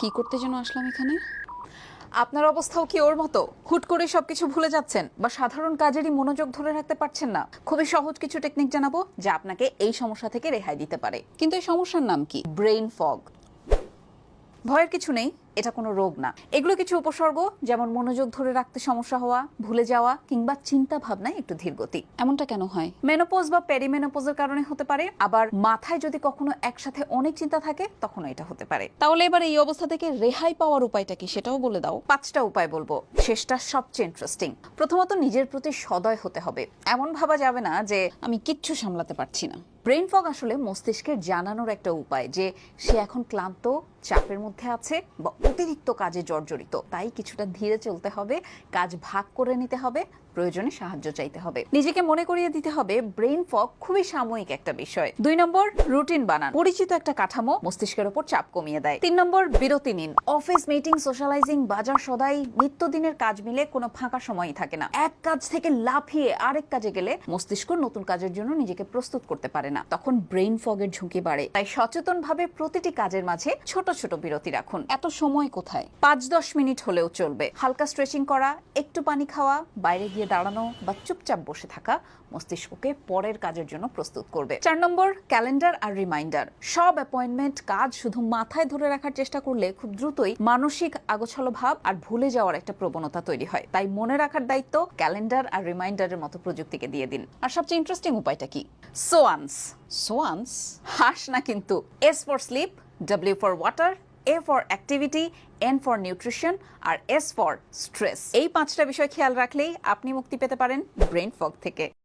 কি করতে যেন আসলাম এখানে? আপনার অবস্থাও কি ওর মতো? হুট করে সবকিছু ভুলে যাচ্ছেন বা সাধারণ কাজেরই মনোযোগ ধরে রাখতে পারছেন না? খুবই সহজ কিছু টেকনিক জানাব যা আপনাকে এই সমস্যা থেকে রেহাই দিতে পারে। কিন্তু এই সমস্যার নাম কি? ব্রেইন ফগ ভয়ের কিছু নেই। এটা কোনো রোগ না। এগুলো কিছু উপসর্গ যেমন মনোযোগ ধরে রাখতে সমস্যা হওয়া ভুলে যাওয়া কিংবা চিন্তা ভাবনায় একটু ধীরগতি এমনটা কেন হয়? মেনোপোজ বা পেরিমেনোপোজের কারণে হতে পারে। আবার মাথায় যদি কখনো একসাথে অনেক চিন্তা থাকে তখনও এটা হতে পারে। তাহলে এবার এই অবস্থা থেকে রেহাই পাওয়ার উপায়টা কি সেটাও বলে দাও। পাঁচটা উপায় বলব। শেষটা সবচেয়ে ইন্টারেস্টিং প্রথমত নিজের প্রতি সদয় হতে হবে। এমন ভাবা যাবে না যে আমি কিচ্ছু সামলাতে পারছি না। ব্রেন ফগ আসলে মস্তিষ্কের জানানোর একটা উপায় যে সে এখন ক্লান্ত, চাপের মধ্যে আছে বা অতিরিক্ত কাজে জর্জরিত। তাই কিছুটা ধীরে চলতে হবে, কাজ ভাগ করে নিতে হবে, প্রয়োজনে সাহায্য চাইতে হবে। নিজেকে মনে করিয়ে দিতে হবে ব্রেন ফগ খুবই সাময়িক একটা বিষয়। দুই নম্বর, রুটিন বানান। পরিচিত একটা কাঠামো মস্তিষ্কের ওপর চাপ কমিয়ে দেয়। তিন নম্বর, বিরতি নিন। অফিস মিটিং, সোশ্যালাইজিং, বাজার সদাই, নিত্যদিনের কাজ মিলে কোনো ফাঁকা সময়ই থাকে না। এক কাজ থেকে লাফিয়ে আরেক কাজে গেলে মস্তিষ্ক নতুন কাজের জন্য নিজেকে প্রস্তুত করতে পারে না, তখন ব্রেন ফগের ঝুঁকি বাড়ে। তাই সচেতনভাবে প্রতিটি কাজের মাঝে ছোট ছোট বিরতি রাখুন। এত সময় কোথায়? পাঁচ দশ মিনিট হলেও চলবে। হালকা স্ট্রেচিং করা, একটু পানি খাওয়া, বাইরে গিয়ে দাঁড়ানো বা চুপচাপ বসে থাকা মস্তিষ্ককে পরের কাজের জন্য প্রস্তুত করবে। চার নম্বর ক্যালেন্ডার আর রিমাইন্ডার সব অ্যাপয়েন্টমেন্ট কাজ শুধু মাথায় ধরে রাখার চেষ্টা করলে খুব দ্রুতই মানসিক আগোছালো ভাব আর ভুলে যাওয়ার একটা প্রবণতা তৈরি হয়। তাই মনে রাখার দায়িত্ব ক্যালেন্ডার আর রিমাইন্ডারের মতো প্রযুক্তিকে দিয়ে দিন। আর সবচেয়ে ইন্টারেস্টিং উপায়টা কি? সোয়ান্স। সোয়ানস? হাস না কিন্তু। S for sleep W for water A for activity N for nutrition R S for stress এই পাঁচটা বিষয় খেয়াল রাখলেই আপনি মুক্তি পেতে পারেন ব্রেন ফগ থেকে।